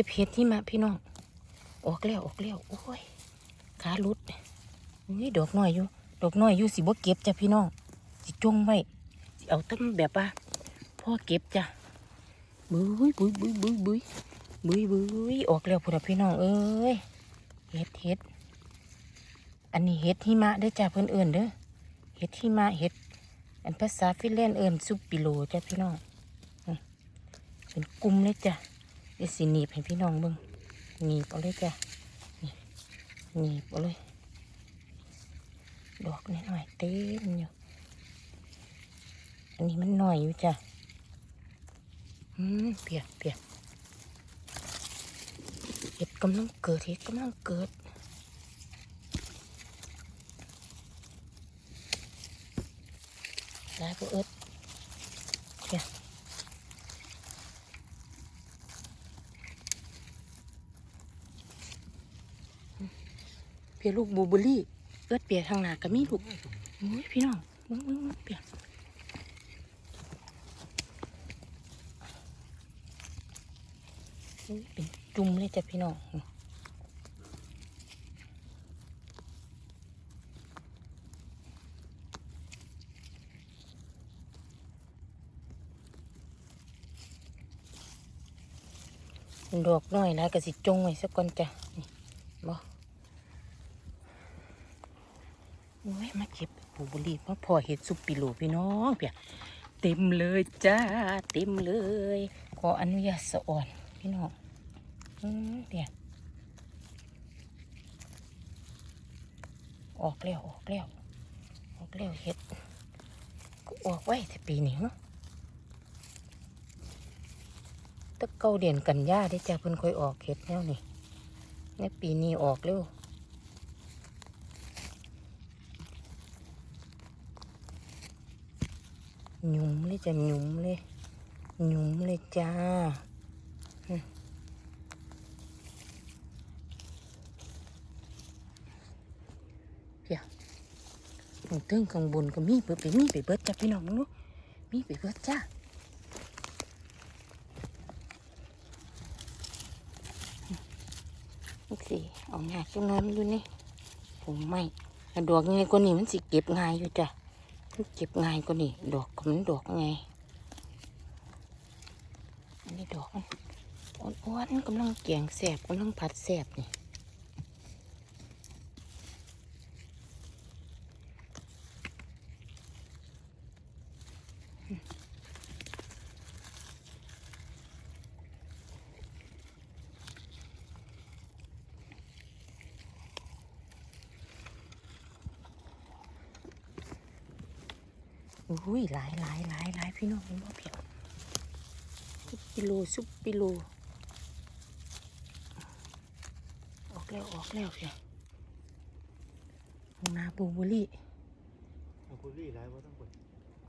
ก็บเห็ดที่มาพี่น้อง ออกแล้วออกแล้วโอ้ยขาลุดนี่ดอกน้อยอยู่ ดอกน้อยอยู่สิบ่เก็บจ้ะพี่น้องสิจงไว้สิเอาตั้งแบบว่าพ่อเก็บจ้ะบุ้ยบุ้ยบุ้ยบุ้ยบุ้ยบุ้ยบุ้ยออกแล้วพุ่นพี่น้องเอ้ยเห็ดเห็ดอันนี้เห็ดหิมะได้จ้ะเพิ่อนเอิ้นเด้อเห็ดหิมะเห็ด อันภาษาฟินแลนด์เอิ้นซุปปิโลจ้ะพี่น้องเป็นกลุ่มเลยจ้ะ เดี๋ยวสิหนีบให้พี่น้องเบิ่งหนีบเอาเลยจ้ะหนีบเอาเลย ดอกน้อยๆเต็มอยู่อันนี้มันหน่อยอยู่จ้ะอืมเปียกเปียกเห็ดกำลังเกิดเห็ดกำลังเกิดได้ก็เอิดเปียก เปียลูกบูเบอรี่เอิดเปียทางหนาก็มีลูกโอ้ยพี่น้องมึงมึงมึงเปียกอุ๊ยเป็นจุ่มเลยจ้ะพี่น้องดอกน้อยนะก็สิจงไว้สักก่อนจ้ะนี่บ่ โอ้ยมาเก็บปูบุรีมาพอเห็ดซุปปิโลพี่น้องเปียเต็มเลยจ้าเต็มเลย ขออนุญาตสะอ่อนพี่น้องอืมเดี๋ยออกแล้วออกแล้วออกแล้วเห็ดก็ออกไว้แต่ปีนี้เนาะตะเกาเด่นกันย่าได้จ้าเพิ่นค่อยออกเห็ดแล้วนี่ในปีนี้ออกเร็ว หยุ่มเลยจ้ะหยุ่มเลยหยุ่มเลยจ้าหนูเติ้งข้างบนก็มีเปิดไปมีไปเบิดจ้ะพี่น้องมึงเนาะมีไปเบิดจ้านี่สิเอาหน้าจังน้อยมันอยู่นี่ผมไม่ดอกง่ายกว่านี้มันสิเก็บง่ายอยู่จ้ะ เก็บง่ายกว่านี่ดอกมันดอกไงอันนี้ดอกมันอ้วนๆกำลังเกี่ยงแสบกำลังผัดแสบนี่ อุ้ยหลายหลายหลายหลายพี่น้องมันบ่เพียงซุปปิโลซุปปิโลออกแล้วออกแล้วเพียงนาบูบุรี่เอาบุรี่ไรว่าต้องกด